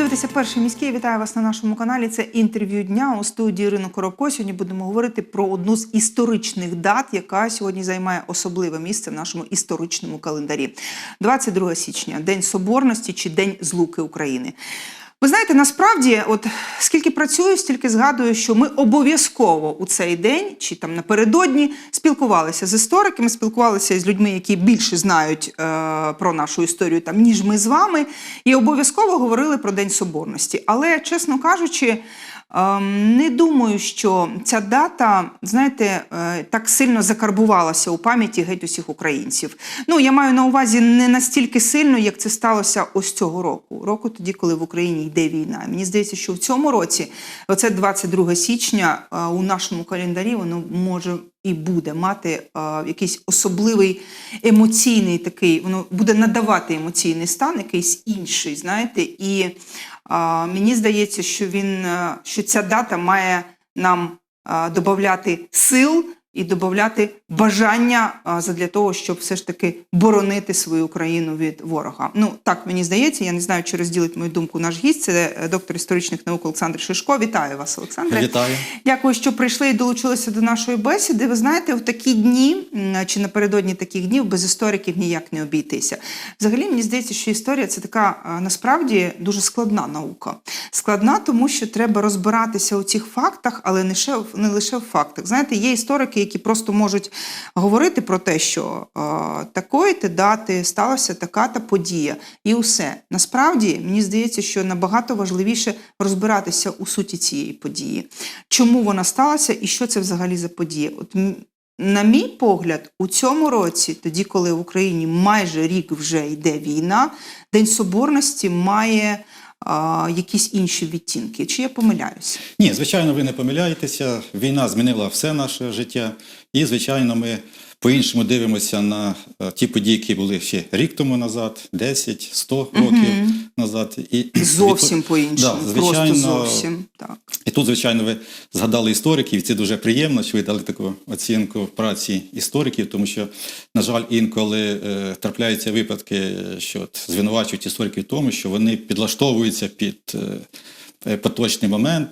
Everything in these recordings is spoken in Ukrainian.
дивитеся перший міський. Вітаю вас на нашому каналі. Це інтерв'ю дня у студії Ірина Коробко. Сьогодні будемо говорити про одну з історичних дат, яка сьогодні займає особливе місце в нашому історичному календарі. 22 січня, День Соборності чи День Злуки України. Ви знаєте, насправді, от скільки працюю, стільки згадую, що ми обов'язково у цей день чи там напередодні спілкувалися з істориками, спілкувалися з людьми, які більше знають е, про нашу історію там ніж ми з вами, і обов'язково говорили про День Соборності. Але, чесно кажучи, не думаю, що ця дата, знаєте, е, так сильно закарбувалася у пам'яті геть усіх українців. Ну, я маю на увазі не настільки сильно, як це сталося ось цього року. Року тоді, коли в Україні йде війна. Мені здається, що в цьому році, оце 22 січня, е, у нашому календарі воно може і буде мати е, якийсь особливий емоційний такий, воно буде надавати емоційний стан, якийсь інший, знаєте, і мені здається, що він е, що ця дата має нам е, додати сил і додати бажання задля того, щоб все ж таки боронити свою країну від ворога. Ну так мені здається. Я не знаю, чи розділить мою думку наш гість. Це е, доктор історичних наук Олександр Шишко. Вітаю вас, Олександре. Вітаю. Дякую, що прийшли і долучилися до нашої бесіди. Ви знаєте, в такі дні чи напередодні таких днів без істориків ніяк не обійтися. Взагалі, мені здається, що історія це така насправді дуже складна наука. Складна, тому що треба розбиратися у цих фактах, але не лише в фактах. Знаєте, є історики, які просто можуть говорити про те, що а, такої ти дати сталася така та подія, і усе. Насправді мені здається, що набагато важливіше розбиратися у суті цієї події, чому вона сталася і що це взагалі за подія. От на мій погляд, у цьому році, тоді, коли в Україні майже рік вже йде війна, День Соборності має якісь інші відтінки. Чи я помиляюся? Ні, звичайно, ви не помиляєтеся. Війна змінила все наше життя, і звичайно, ми по-іншому дивимося на е, ті події, які були ще рік тому назад, 10, 100 років назад. І Зовсім по-іншому. Да, Просто зовсім так. І тут, звичайно, ви згадали істориків, і це дуже приємно, що ви дали таку оцінку праці істориків, тому що, на жаль, інколи е, трапляються випадки, що от звинувачують істориків в тому, що вони підлаштовуються під е, поточний момент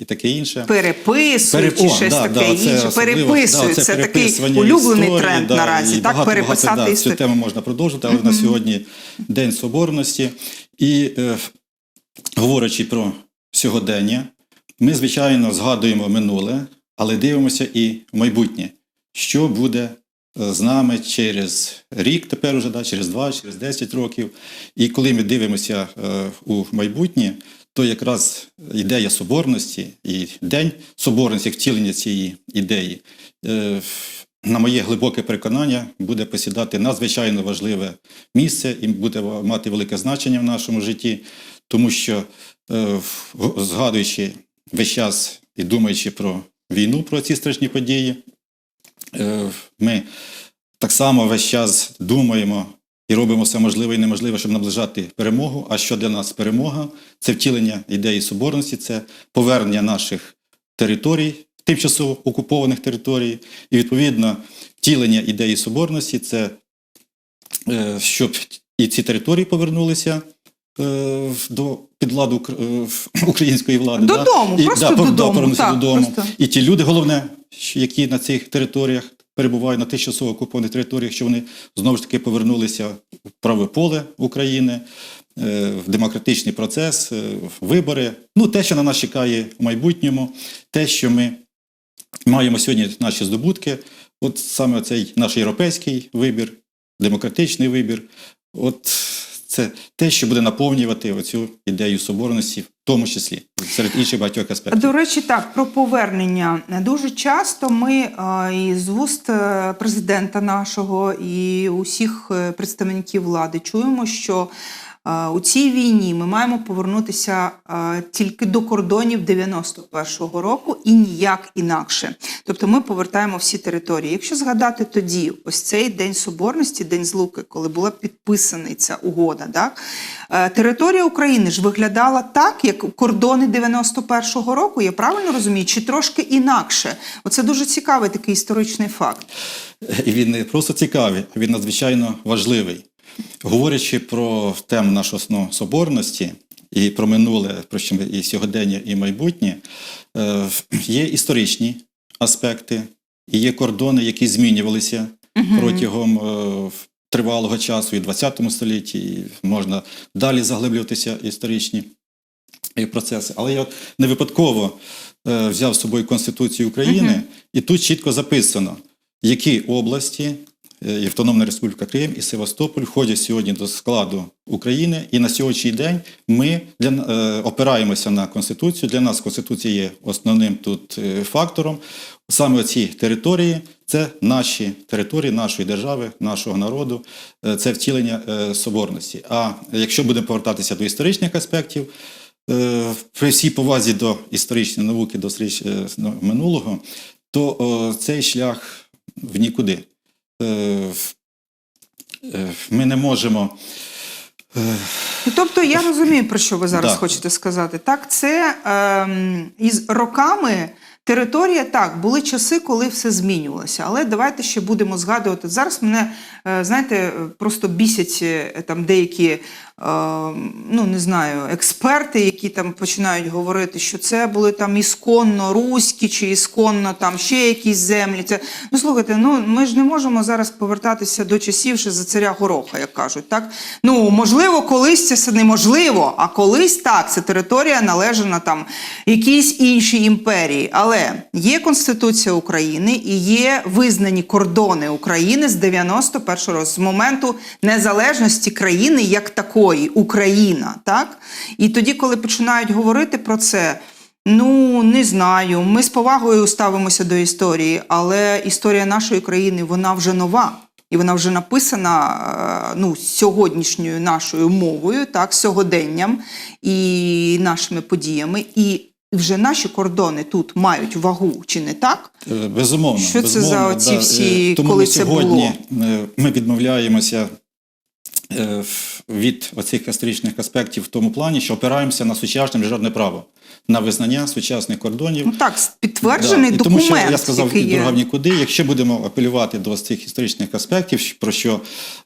і таке інше. Переписують чи О, щось да, таке да, інше. Переписують. да, це такий улюблений історії, тренд да, наразі. Так, багато, переписати багато, да, історію. Цю тему можна продовжити, але на сьогодні День Соборності. І е, говорячи про сьогодення, ми, звичайно, згадуємо минуле, але дивимося і в майбутнє, що буде е, з нами через рік, тепер уже, да, через два, через 10 років. І коли ми дивимося е, у майбутнє, то якраз ідея соборності і День соборності, втілення цієї ідеї, е, на моє глибоке переконання, буде посідати надзвичайно важливе місце і буде мати велике значення в нашому житті, тому що, е, згадуючи весь час і думаючи про війну, про ці страшні події, е, ми так само весь час думаємо і робимо все можливе і неможливе, щоб наближати перемогу. А що для нас перемога? Це втілення ідеї соборності, це повернення наших територій, тимчасово окупованих територій, і відповідно втілення ідеї соборності це е, щоб і ці території повернулися. е, До під владу укр- е, української влади Додому, і, просто да, да, додому, так, додому. просто. І ті люди, головне, які на цих територіях перебувають на тимчасово окупованих територіях, що вони знову ж таки повернулися в праве поле України, е, в демократичний процес, е, в вибори. Ну, те, що на нас чекає в майбутньому, те, що ми маємо сьогодні наші здобутки, от саме цей наш європейський вибір, демократичний вибір. От це те, що буде наповнювати оцю ідею соборності, в тому числі серед інших багатьох аспектів. До речі, так про повернення дуже часто ми і з вуст е, президента нашого і усіх е, представників влади чуємо, що е, у цій війні ми маємо повернутися тільки до кордонів 91-го року і ніяк інакше. Тобто ми повертаємо всі території. Якщо згадати тоді, ось цей день соборності, день злуки, коли була підписана ця угода, так е, територія України ж виглядала так, як кордони 91-го року. Я правильно розумію, чи трошки інакше? Оце дуже цікавий такий історичний факт. І він не просто цікавий, він надзвичайно важливий. Говорячи про тему нашої основної соборності, і про минуле, про що ми і сьогодення, і майбутнє, е, є історичні аспекти, і є кордони, які змінювалися протягом е, тривалого часу і в ХХ столітті, і можна далі заглиблюватися історичні е, процеси. Але я от не випадково взяв з собою Конституцію України, і тут чітко записано, які області. Е, і Автономна Республіка Крим і Севастополь входять сьогодні до складу України, і на сьогоднішній день ми для, е, опираємося на Конституцію. Для нас Конституція є основним тут е, фактором. Саме ці території це наші території нашої держави, нашого народу, е, це втілення е, соборності. А якщо будемо повертатися до історичних аспектів, при всій повазі до історичної науки, до історичного минулого, то цей шлях в нікуди. Е, е, Ми не можемо. Ну, Тобто я розумію, про що ви зараз Да. хочете сказати. Так, це ем, із роками територія так, були часи, коли все змінювалося. Але давайте ще будемо згадувати. Зараз мене, е, знаєте, е, просто бісять е, там деякі, е, ну не знаю, експерти, які там починають говорити, що це були там ісконно руські чи ісконно там ще якісь землі. Це ну слухайте, ну ми ж не можемо зараз повертатися до часів ще за царя Гороха, як кажуть. Так ну можливо, колись це все неможливо, а колись так. Це територія належала там якійсь іншій імперії. Але є Конституція України і є визнані кордони України з 91-го року, з моменту незалежності країни як такої, Україна. Так? І тоді, коли починають говорити про це. Ну, не знаю. Ми з повагою ставимося до історії, але історія нашої країни вона вже нова. І вона вже написана е, ну, сьогоднішньою нашою мовою, так, сьогоденням і нашими подіями. І вже наші кордони тут мають вагу, чи не так? Е, Безумовно. Що це за безумовно, оці да. всі, Е, Тому коли ми це сьогодні е, ми відмовляємося від оцих історичних аспектів в тому плані, що опираємося на сучасне міжнародне право, на визнання сучасних кордонів. Ну так, підтверджений Да. І документ, Тому що я сказав і дорога в нікуди. Якщо будемо апелювати до цих історичних аспектів, про що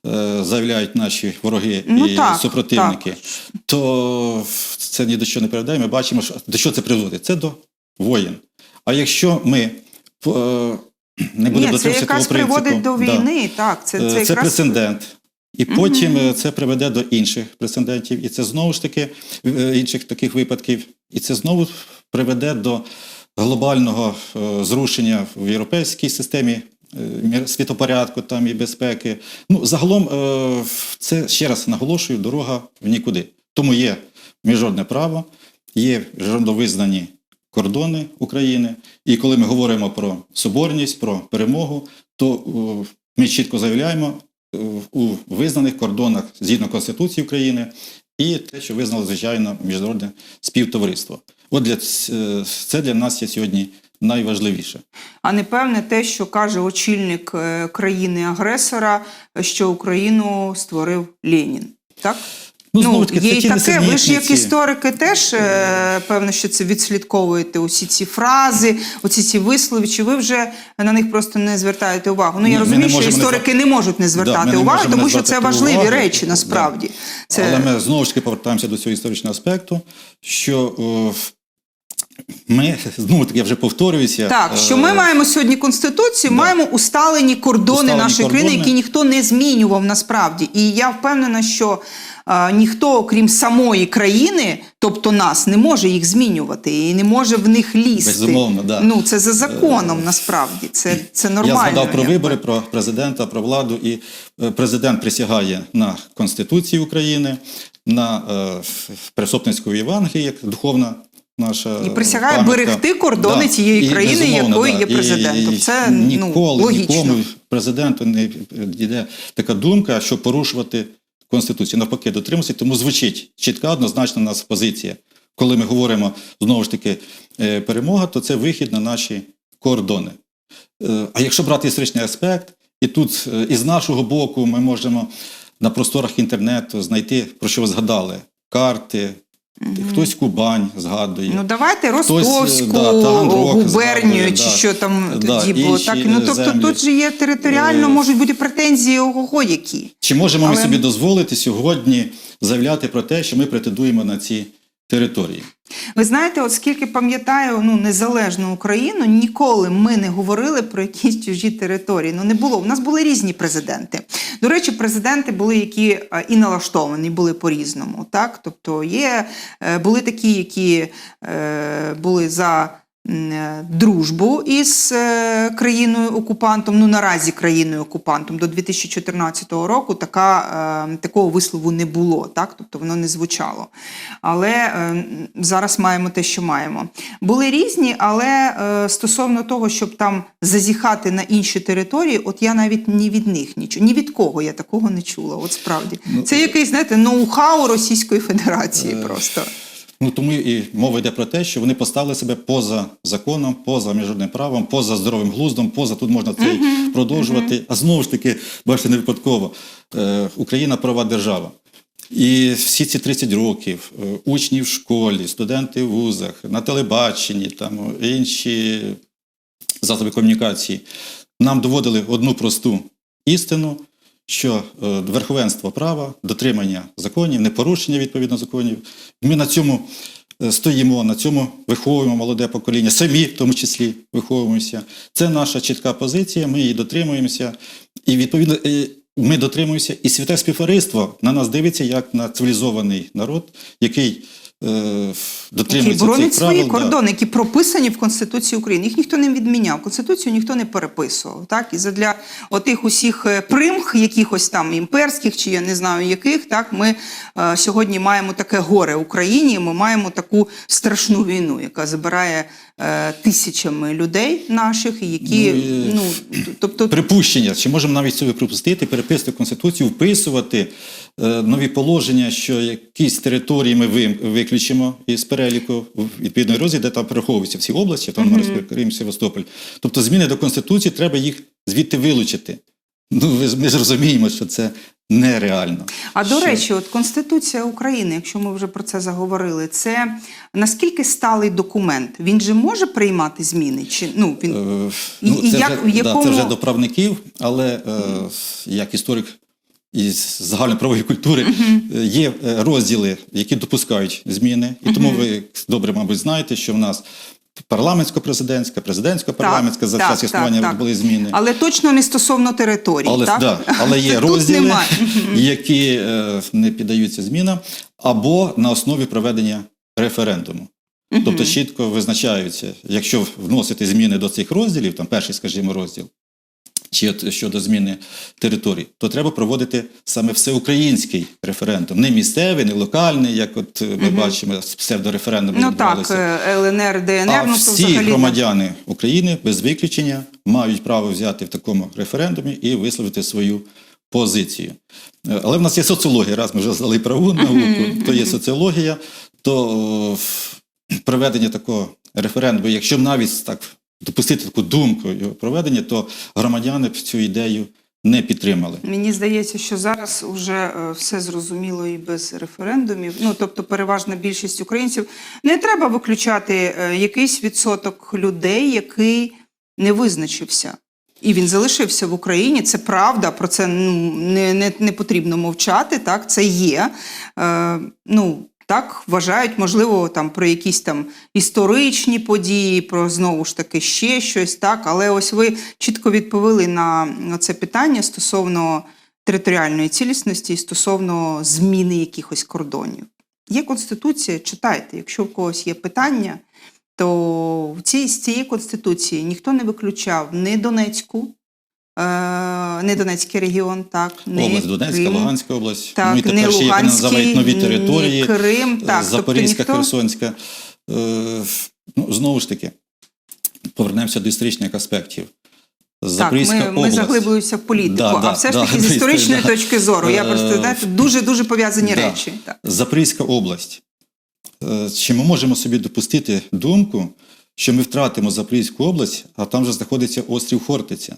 е, заявляють наші вороги Ну, і так, супротивники, то це ні до чого не передає. Ми бачимо, що до чого це приводить. Це до воєн. А якщо ми е, не будемо Ні, це того принципу, приводить до да, війни. Так, це, Е, це, Це якраз... прецедент. І потім е, це приведе до інших прецедентів, і це знову ж таки е, інших таких випадків, і це знову приведе до глобального е, зрушення в європейській системі світопорядку там і безпеки. Ну, загалом, це ще раз наголошую, дорога в нікуди. Тому є міжнародне право, є міжнародно визнані кордони України. І коли ми говоримо про соборність, про перемогу, то ми чітко заявляємо у визнаних кордонах згідно Конституції України і те, що визнало, звичайно, міжнародне співтовариство. От для е, це для нас є сьогодні найважливіше. А не певне те, що каже очільник е, країни-агресора, що Україну створив Ленін. Так? Ну, знову ж таки, є це і таке. Ви ж як історики теж е, певно, що це відслідковуєте усі ці фрази, оці ці вислови, чи ви вже на них просто не звертаєте увагу? Ну я ми розумію, що можемо не історики не можуть не звертати ми не уваги, можемо тому не що це важливі уваги. речі Да. насправді. Це... Але ми знову ж таки повертаємося до цього історичного аспекту, що о, ми знову таки я вже повторююся. Так, е, що ми маємо сьогодні конституцію, да. маємо усталені кордони Усталені нашої країни, які ніхто не змінював насправді. І я впевнена, що е, ніхто, окрім самої країни, тобто нас, не може їх змінювати і не може в них лізти. Безумовно, да. Ну це за законом насправді. Це, це нормально. Я згадав про вибори, про президента, про владу. І е, президент присягає на Конституцію України, на е, Пресопницьку Євангелії, як духовна наша І присягає пам'ятка. берегти кордони тієї І, країни, якою є президентом. і Це, ну, ніколи логічно. нікому президенту не йде така думка, що порушувати Конституцію. Навпаки, дотримуватися, тому звучить чітка, однозначна нас позиція. Коли ми говоримо знову ж таки е, перемога, то це вихід на наші кордони. Е, А якщо брати історичний аспект, і тут е, із нашого боку ми можемо на просторах інтернету знайти, про що ви згадали, карти, хтось Кубань згадує. Ну давайте Хтось, Ростовську да, губернію, згадує, чи да. що там Да, тоді було. Так ну е, тобто землі. тут же є територіально Е, можуть бути претензії ого які. Чи можемо Але- ми собі дозволити сьогодні заявляти про те, що ми претендуємо на ці території. Ви знаєте, от скільки пам'ятаю ну, незалежну Україну, ніколи ми не говорили про якісь чужі території. Ну не було. У нас були різні президенти. До речі, президенти були, які е, і налаштовані були по-різному. Так? Тобто є, е, були такі, які е, були за. Е, Дружбу із е, країною окупантом, ну наразі країною окупантом до 2014 року така, е, такого вислову не було, так тобто воно не звучало. Але е, зараз маємо те, що маємо. Були різні, але е, стосовно того, щоб там зазіхати на інші території, от я навіть ні від них нічого, ні від кого я такого не чула. От справді. Це якийсь, знаєте, ноу-хау Російської Федерації просто. Ну тому і мова йде про те, що вони поставили себе поза законом, поза міжнародним правом, поза здоровим глуздом, поза тут можна це й продовжувати. А знову ж таки, бачите, не випадково е, Україна права держава. І всі ці 30 років е, учні в школі, студенти в вузах, на телебаченні, там інші засоби комунікації нам доводили одну просту істину, що е, верховенство права, дотримання законів, непорушення відповідно законів. Ми на цьому е, стоїмо, на цьому виховуємо молоде покоління, самі в тому числі виховуємося. Це наша чітка позиція, ми її дотримуємося. І відповідно е, ми дотримуємося, і святе співтовариство на нас дивиться як на цивілізований народ, який е, боронить цих свої правил. да. кордони, які прописані в Конституції України. Їх ніхто не відміняв. Конституцію ніхто не переписував. Так? І задля отих усіх е, примх, якихось там імперських чи я не знаю яких, так ми е, сьогодні маємо таке горе Україні. Ми маємо таку страшну війну, яка забирає тисячами людей наших, які Ну, ну, тобто припущення, чи можемо навіть собі припустити, переписувати в Конституцію, вписувати е, нові положення, що якісь території ми ви- виключимо із переліку відповідної розділу, де там переховуються всі області, там mm Крим, Севастополь. Тобто зміни до Конституції треба їх звідти вилучити. Ну, ми ж розуміємо, що це нереально. А до Що- речі, от Конституція України, якщо ми вже про це заговорили, це наскільки сталий документ? Він же може приймати зміни? Чи ну він Е, ну, і це, як- вже, в якому- да, це вже до правників, але е, як історик із загальноправової культури е, є е, розділи, які допускають зміни. І тому ви добре, мабуть, знаєте, що в нас парламентсько-президентська, президентсько-парламентська за так, час існування так. були зміни. але точно не стосовно території. Але, так? да, але є розділи, які е, не піддаються змінам, або на основі проведення референдуму. Тобто чітко визначаються, якщо вносити зміни до цих розділів, там перший, скажімо, розділ, чи от щодо зміни територій, то треба проводити саме всеукраїнський референдум, не місцевий, не локальний, як от ми бачимо, псевдореферендуми Ну так, відбувалися. е, ЛНР, ДНР, А ну то всі взагалі громадяни України без виключення мають право взяти в такому референдумі і висловити свою позицію. Е, Але в нас є соціологія, раз ми вже здали праву науку, то є соціологія, то проведення такого референдуму, якщо навіть так допустити таку думку його проведення, то громадяни б цю ідею не підтримали. Мені здається, що зараз вже е, все зрозуміло і без референдумів. Ну тобто, переважна більшість українців не треба виключати е, якийсь відсоток людей, який не визначився. І він залишився в Україні. Це правда. Про це ну не, не, не потрібно мовчати. Так, це є. Е, ну так вважають, можливо, там про якісь там історичні події, про знову ж таки ще щось. Так, але ось ви чітко відповіли на це питання стосовно територіальної цілісності і стосовно зміни якихось кордонів. Є конституція, читайте. Якщо в когось є питання, то в цій, з цієї конституції ніхто не виключав ні Донецьку, не Донецький регіон, так, ні Область Донецька, Крим. Луганська область. Так, ну і не тепер ще як називають нові території. Крим, так, тобто Запорізька, ніхто- Херсонська. Е, ну, знову ж таки, повернемося до історичних аспектів. Запорізька так, ми, ми заглиблюємося в політику, Да, а да, все ж да, таки з історичної да. точки зору. Я Е, просто знаєте, дуже дуже пов'язані да. речі. Так. Запорізька область. Е, Чи ми можемо собі допустити думку, що ми втратимо Запорізьку область, а там же знаходиться острів Хортиця?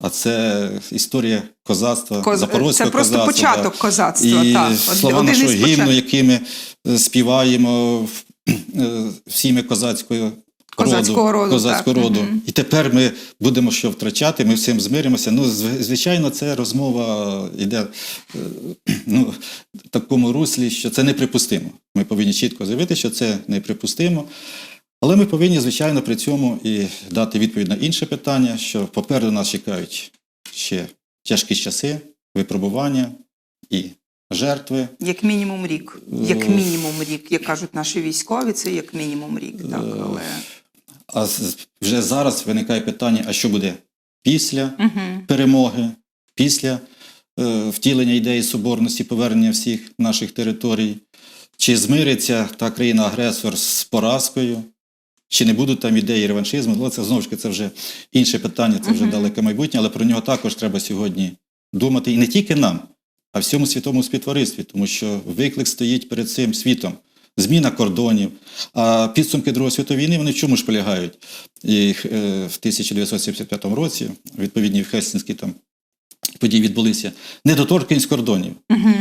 А це історія козацтва, Коз- запорозького Це просто козацтва. початок козацтва. І так. слова Один нашого гімну, початків. які ми е, співаємо е, всіми козацькою Козацького роду, козацького так. роду. Мгм. І тепер ми будемо що втрачати, ми всім змиримося. Ну, звичайно, це розмова йде е, ну, в такому руслі, що це неприпустимо. Ми повинні чітко заявити, що це неприпустимо. Але ми повинні, звичайно, при цьому і дати відповідь на інше питання, що попереду нас чекають ще тяжкі часи, випробування і жертви. Як мінімум рік. Як Е, мінімум рік, як кажуть наші військові, це як мінімум рік. Так, Е, але... А вже зараз виникає питання: а що буде після Угу. перемоги, після е, втілення ідеї соборності, повернення всіх наших територій? Чи змириться та країна-агресор з поразкою? Чи не будуть там ідеї реваншизму? Але це знову ж це вже інше питання, це вже Мгм. далеке майбутнє, але про нього також треба сьогодні думати. І не тільки нам, а всьому світовому співтоваристві, тому що виклик стоїть перед цим світом. Зміна кордонів. А підсумки Другої світової війни вони в чому ж полягають? І е, в 1975 році відповідні хельсінські там події відбулися. Недоторканність кордонів. Угу.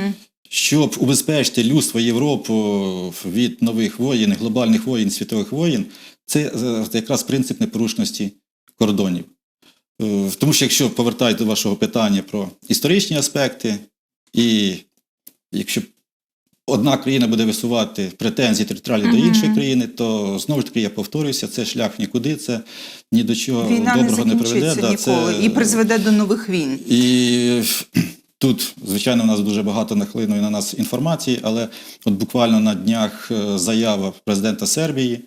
Щоб убезпечити людство Європу від нових воєн, глобальних воєн, світових воєн, це е, якраз принцип непорушності кордонів. Е, Тому що якщо повертати до вашого питання про історичні аспекти, і якщо одна країна буде висувати претензії територіальні до іншої країни, то знову ж таки я повторююся, це шлях нікуди, це ні до чого Війна доброго не, закінчиться приведе. Да, це- і призведе до нових війн. і тут, звичайно, у нас дуже багато нахлинули на нас інформації, але от буквально на днях е, заява президента Сербії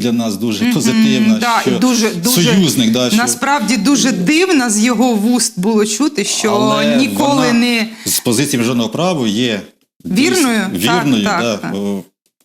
для нас дуже Мгм, позитивна. да, що дуже- дуже союзник, да, що Насправді дуже дивно з його вуст було чути, що Але ніколи вона не з позиції міжнародного права є Вірною? вірною, Так, да, так, так.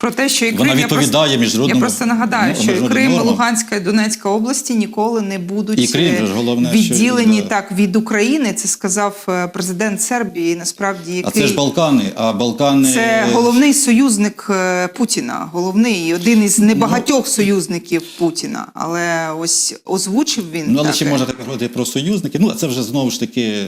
Про те, що і Крим вона я просто, я просто нагадаю, ну, що і Крим, нормам. Луганська і Донецька області ніколи не будуть І Крим е, головне, відділені да. так від України. Це сказав е, президент Сербії. Насправді, А це ж Балкани, а Балкани Це головний союзник е, Путіна, головний один із небагатьох союзників Путіна. Але ось озвучив він. Ну, але таке. чи можна так говорити про союзники? Ну, це вже знову ж таки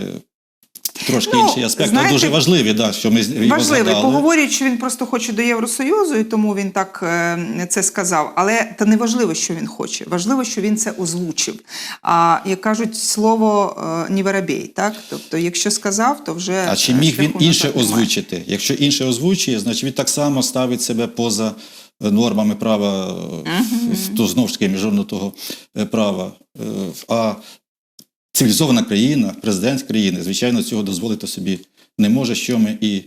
трошки Ну, інший аспект, знаєте, але дуже важливий, да, що ми його Важливий. згадали. Поговорюють, що він просто хоче до Євросоюзу, і тому він так е, це сказав. Але та не важливо, що він хоче. Важливо, що він це озвучив. А як кажуть, слово е, не воробей, так? Тобто, якщо сказав, то вже А чи е, міг він інше озвучити? Якщо інше озвучує, значить він так само ставить себе поза е, нормами права, е, в- то знову ж таки міжнародного е, права. А цивілізована країна, президент країни, звичайно, цього дозволити собі не може, що ми і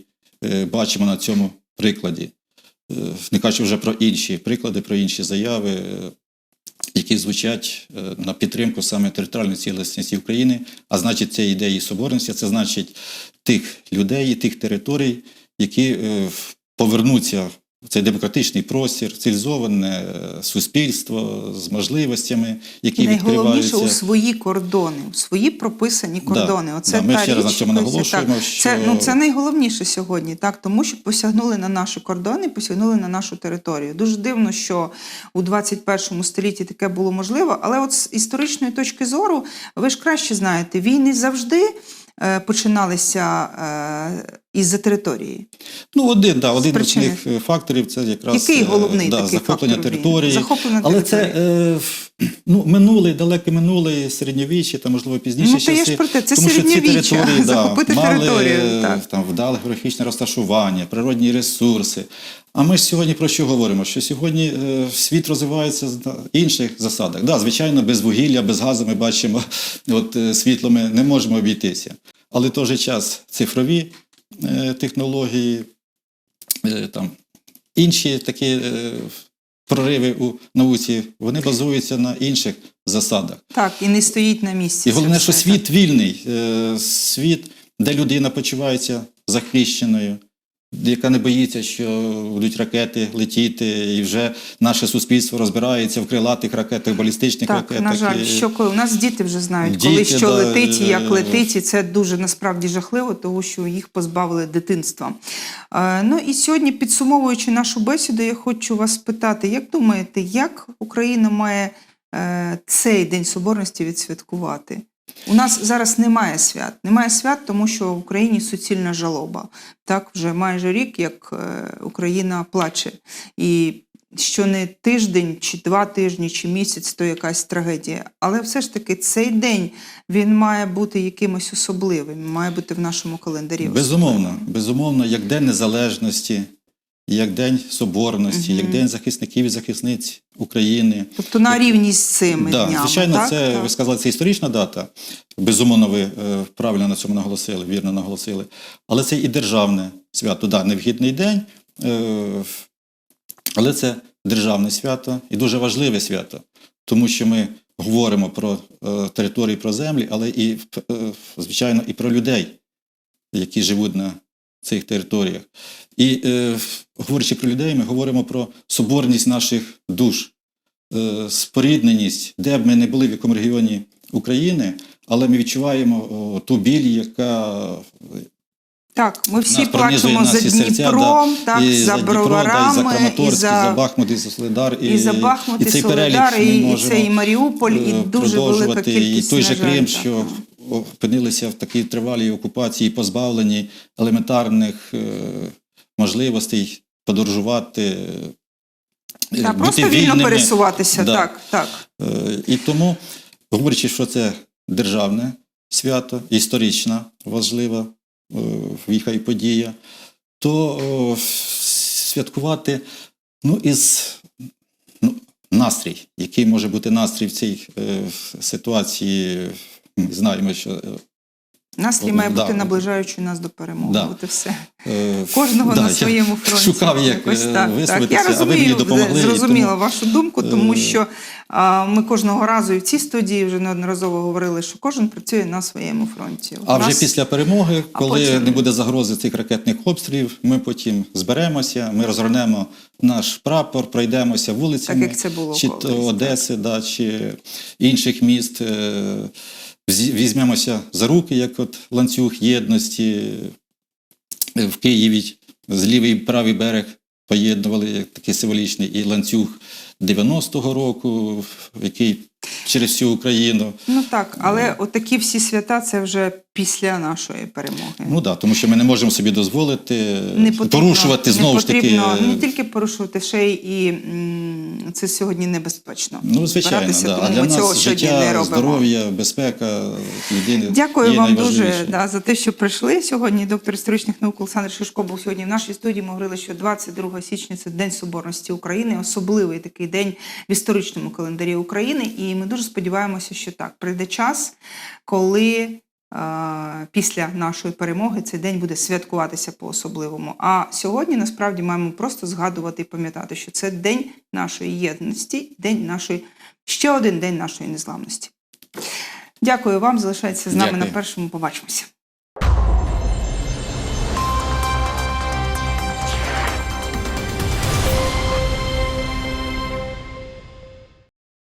е, бачимо на цьому прикладі. Е, Не кажучи вже про інші приклади, про інші заяви, е, які звучать на підтримку саме територіальної цілісності України, а значить, це ідеї соборності, це значить тих людей тих територій, які повернуться в цей демократичний простір, цивілізоване е, суспільство з можливостями, які Найголовніше у свої кордони, у свої прописані кордони. Оце да, ми та ще раз на цьому наголошуємо, так, що- Це, ну, це найголовніше сьогодні, так, тому що посягнули на наші кордони, посягнули на нашу територію. Дуже дивно, що у 21 столітті таке було можливо, але от з історичної точки зору, ви ж краще знаєте, війни завжди е, починалися е, із-за території. Ну, один, да, один з них е, факторів це якраз Який е, головний да, такий захоплення фактор території. Захоплення Але це території. е, ну, минулий, далеке минуле, середньовіччя, та можливо пізніше Ну, часи. ж про те, це тому що ці території да, мали е, так. Там, вдале географічне розташування, природні ресурси. А ми ж сьогодні про що говоримо? Що сьогодні е, світ розвивається на інших засадах. Да, звичайно, без вугілля, без газу ми бачимо, от світло ми не можемо обійтися. Але в той же час цифрові технології, е, там, інші такі е, прориви у науці, вони базуються на інших засадах. Так, і не стоїть на місці. І головне, що світ вільний, е, світ, де людина почувається захищеною, яка не боїться, що будуть ракети летіти, і вже наше суспільство розбирається в крилатих ракетах, балістичних Так, ракетах. на жаль, І- що коли у нас діти вже знають, коли що да, летить і як е, летить, і це дуже насправді жахливо, тому що їх позбавили дитинства. Е, ну і сьогодні, підсумовуючи нашу бесіду, я хочу вас спитати, як думаєте, як Україна має е, цей День Соборності відсвяткувати? У нас зараз немає свят. Немає свят, тому що в Україні суцільна жалоба. Так, вже майже рік, як е, Україна плаче. І що не тиждень, чи два тижні, чи місяць то якась трагедія. Але все ж таки цей день він має бути якимось особливим, має бути в нашому календарі. Безумовно, особливим. безумовно, як День Незалежності, як День Соборності, як День захисників і захисниць України. Тобто на рівні з цими Да, днями. звичайно, так? це Так. ви сказали, це історична дата. Безумовно, ви е, правильно на цьому наголосили, вірно наголосили. Але це і державне свято. Да, не вхідний день, е, але це державне свято і дуже важливе свято, тому що ми говоримо про е, території, про землі, але і е, звичайно і про людей, які живуть на цих територіях. І е, говорячи про людей, ми говоримо про соборність наших душ е, спорідненість, де б ми не були в якому регіоні України, але ми відчуваємо о, ту біль, яка Так, ми всі Нас плачемо за серця, Дніпром, так, і за і броварами, і і за Бахмут, і за Солидар, і за Бахмут, і, цей перелік Солидар, і, і це і Маріуполь, і е, дуже велика кількість. І той же Крим, що опинилися в такій тривалій окупації, позбавлені елементарних е, можливостей подорожувати. е, Так, бути просто вільно вільними. пересуватися, Да. так, так. Е, І тому, говорячи, що це державне свято, історична важлива віха і подія, то святкувати ну, із ну, настрій, який може бути настрій в цій е, ситуації. Ми знаємо, що е, Настрій О, має да. бути наближаючи нас до перемоги. Да. От і все. е, Кожного да, на своєму фронті. Шукав, як Якось е, так, так. висловитися, Я а ви мені розумію, допомогли. зрозуміла тому, вашу думку, тому що а, ми кожного разу і в цій студії вже неодноразово говорили, що кожен працює на своєму фронті. У А вже після перемоги, коли потім- не буде загрози цих ракетних обстрілів, ми потім зберемося, ми розгорнемо наш прапор, пройдемося вулицями, Так, як це було чи колись, то так. Одеси, да, чи інших міст. е, Візьмемося за руки, як от ланцюг єдності. В Києві з лівий і правий берег поєднували як такий символічний і ланцюг 90-го року, який через всю Україну. Ну так, але отакі всі свята це вже після нашої перемоги. Ну так, тому що ми не можемо собі дозволити не потрібно, порушувати знову не ж таки. не тільки порушувати, ще й і це сьогодні небезпечно. Ну, звичайно, да. а тому для ми цього нас сьогодні не життя, робимо. здоров'я, безпека людини. Дякую вам дуже да, за те, що прийшли сьогодні. Доктор історичних наук Олександр Шишко був сьогодні в нашій студії. Ми говорили, що 22 січня це День Соборності України, особливий такий день в історичному календарі України. І ми дуже сподіваємося, що так прийде час, коли. е, Після нашої перемоги цей день буде святкуватися по-особливому. А сьогодні насправді маємо просто згадувати і пам'ятати, що це день нашої єдності, день нашої ще один день нашої незламності. Дякую вам. Залишайтеся з нами Дякую. на першому. Побачимося.